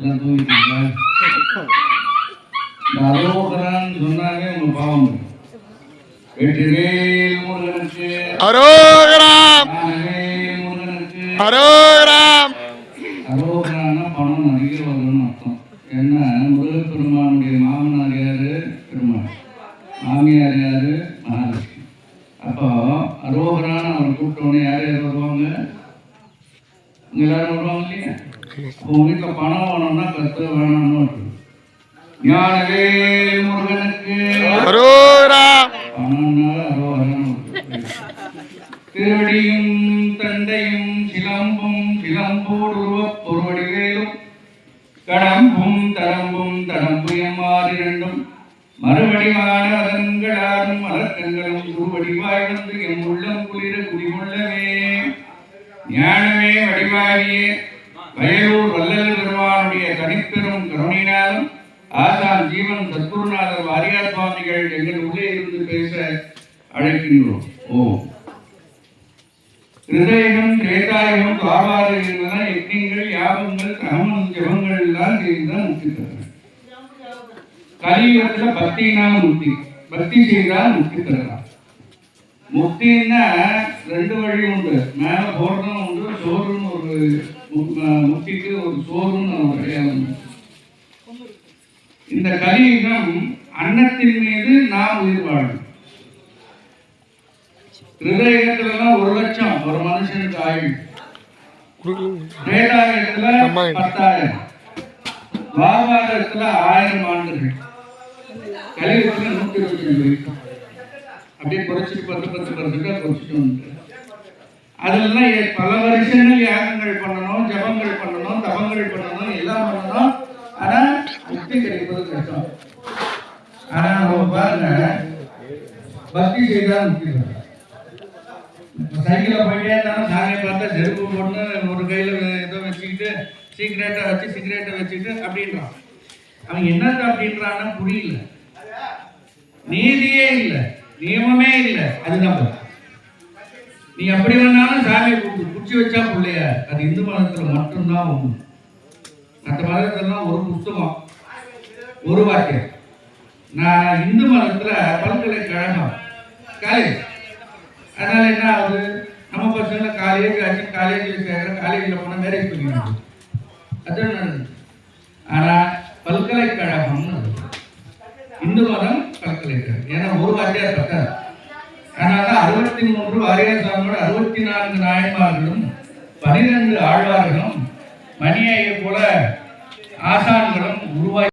எல்லாம் தூங்கிட்டீங்களா இந்த அரோகரான்னு சொன்னாலே உங்களுக்கு பாவம் வெற்றிவேல் முருகனுக்கு அரோகராம். முருகனுக்கு அரோகராம். பணம் நிறைய அர்த்தம் ஏன்னா முருகப்பெருமானுடைய மாமனார் யாரு பெருமாள் மாமியார் யாரு மகாலட்சுமி அப்போ அரோகரான்னு அவர் கூப்பிட்டோன்னே யார் யார் வருவாங்க? எல்லாரும் வருவாங்க இல்லையா? உங்க வீட்டில் பணம் வேணும்னா கத்து வேணும்னு. ஞானவேல் முருகனுக்கு. திருவடியும் தண்டையும் சிலம்பும் சிலம்போடு உருவப் பொருவடிவேலும் கடம்பும் தடம்பும் தடம்பு எம்மாறிரண்டும் மறுவடிவான அதன்களாரும் மலர்க்கண்களும் குருவடிவாய் வந்து எம் உள்ளம் குளிர குடிகொள்ளவே ஞானமே வடிவாகியே வயலூர் வல்லல் பெருமானுடைய தனிப்பெரும் கருணையினாலும் ஆசான் ஜீவன் சத்குருநாதர் வாரியார் சுவாமிகள் எங்கள் உள்ளே இருந்து பேச அழைக்கின்றோம். ஓ. ஹிருதயம் திரேதாயுகம் துவாபார என்பன யஜ்ஞங்கள் யாபங்கள் கிரமம் ஜபங்கள் எல்லாம் செய்துதான் முக்தி பெறலாம் கலியுகத்துல பக்தினால முக்தி. பக்தி செய்தால் முக்தி பெறலாம் முக்தின்னா ரெண்டு வழி உண்டு. மேல போறதும் உண்டு சோறுன்னு ஒரு மு- அஹ் முக்திக்கு ஒரு ஒரு அடையாளம் உண்டு. இந்த கலியுகம் அன்னத்தின் மீது நாம் உயிர் வாழும். ஹிருதயத்துலலாம் ஒரு லட்சம் ஒரு மனுஷனுக்கு ஆயுள். வேதாயத்துல பத்தாயிரம். பாபாரத்துல ஆயிரம் ஆண்டுகள். கலியுகத்துல நூத்தி இருபத்தி ரெண்டு அப்படியே குறைச்சிட்டு பத்து பத்து பர்சன்டா குறைச்சிட்டு வந்து அதெல்லாம் பல வருஷங்கள் யாகங்கள் பண்ணணும் ஜபங்கள் பண்ணணும் தபங்கள் பண்ணணும் எல்லாம் பண்ணணும். ஆனா முக்தி கிடைப்பது கஷ்டம். ஆனா நம்ம பாருங்க பக்தி செய்தால் முக்தி பெறலாம் போயிட்டே இருந்தாலும் சாமியை பார்த்தா செருப்பு போட்டு ஒரு கையில் ஏதோ வச்சுக்கிட்டு சீக்கிரட்டை வச்சு சிகரெட்டை வச்சுக்கிட்டு அப்படின்றான். அவன் என்னது அப்படின்றான்னு புரியல. நீதியே இல்லை நியமமே இல்லை. அது நம்ம நீ எப்படி வேணாலும் சாமியை கூப்பிட்டு குச்சி வச்சா பிள்ளைய. அது இந்து மதத்தில் மட்டும்தான் ஒன்று மற்ற மதத்துலாம் ஒரு புஸ்தகம் ஒரு வாக்கியம். நான் இந்து மதத்தில் பல்கலைக்கழகம் காலேஜ் அதனால என்ன ஆகுது? நம்ம பசங்க காலேஜ் ஆச்சு காலேஜில் சேர்க்குற காலேஜில் போனால் மேரேஜ் பண்ணிடுறாங்க அதுதான் நடக்குது ஆனால் பல்கலைக்கழகம்னு இந்து மதம் பல்கலைக்கழகம். ஏன்னா ஒரு வாத்தியார் பத்தாது அதனால அறுபத்தி மூன்று வாரியார் அறுபத்தி நான்கு நாயன்மார்களும் பனிரெண்டு ஆழ்வார்களும் மணியை போல ஆசான்களும் உருவாக்கி